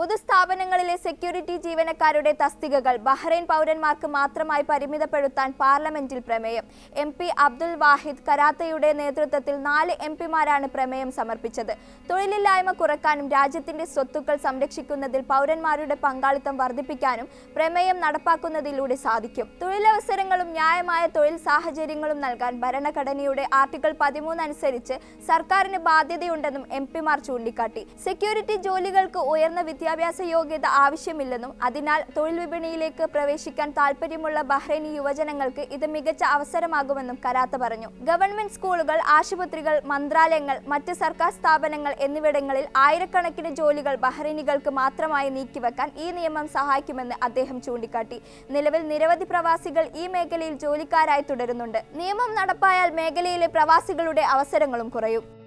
പൊതുസ്ഥാപനങ്ങളിലെ security ജീവനക്കാരുടെ തസ്തികകൾ Bahrain പൗരന്മാർക്ക് മാത്രമായി പരിമിതപ്പെടുത്താൻ പാർലമെന്റിൽ പ്രമേയം. എം പി അബ്ദുൽ വാഹിദ് കരാത്തയുടെ നേതൃത്വത്തിൽ നാല് എം പിമാരാണ് പ്രമേയം സമർപ്പിച്ചത്. തൊഴിലില്ലായ്മ കുറക്കാനും രാജ്യത്തിന്റെ സ്വത്തുക്കൾ സംരക്ഷിക്കുന്നതിൽ പൗരന്മാരുടെ പങ്കാളിത്തം വർദ്ധിപ്പിക്കാനും പ്രമേയം നടപ്പാക്കുന്നതിലൂടെ സാധിക്കും. തൊഴിലവസരങ്ങളും ന്യായമായ തൊഴിൽ സാഹചര്യങ്ങളും നൽകാൻ ഭരണഘടനയുടെ ആർട്ടിക്കിൾ പതിമൂന്ന് അനുസരിച്ച് സർക്കാരിന് ബാധ്യതയുണ്ടെന്നും എം പിമാർ ചൂണ്ടിക്കാട്ടി. സെക്യൂരിറ്റി ജോലികൾക്ക് ഉയർന്ന വിദ്യാഭ്യാസ യോഗ്യത ആവശ്യമില്ലെന്നും അതിനാൽ തൊഴിൽ വിപണിയിലേക്ക് പ്രവേശിക്കാൻ താൽപ്പര്യമുള്ള ബഹ്റൈനി യുവജനങ്ങൾക്ക് ഇത് മികച്ച അവസരമാകുമെന്നും കരാത്ത പറഞ്ഞു. ഗവൺമെന്റ് സ്കൂളുകൾ ആശുപത്രികൾ മന്ത്രാലയങ്ങൾ മറ്റ് സർക്കാർ സ്ഥാപനങ്ങൾ എന്നിവിടങ്ങളിൽ ആയിരക്കണക്കിന് ജോലികൾ ബഹ്റൈനികൾക്ക് മാത്രമായി നീക്കിവെക്കാൻ ഈ നിയമം സഹായിക്കുമെന്ന് അദ്ദേഹം ചൂണ്ടിക്കാട്ടി. നിലവിൽ നിരവധി പ്രവാസികൾ ഈ മേഖലയിൽ ജോലിക്കാരായി തുടരുന്നുണ്ട്. നിയമം നടപ്പായാൽ മേഖലയിലെ പ്രവാസികളുടെ അവസരങ്ങളും കുറയും.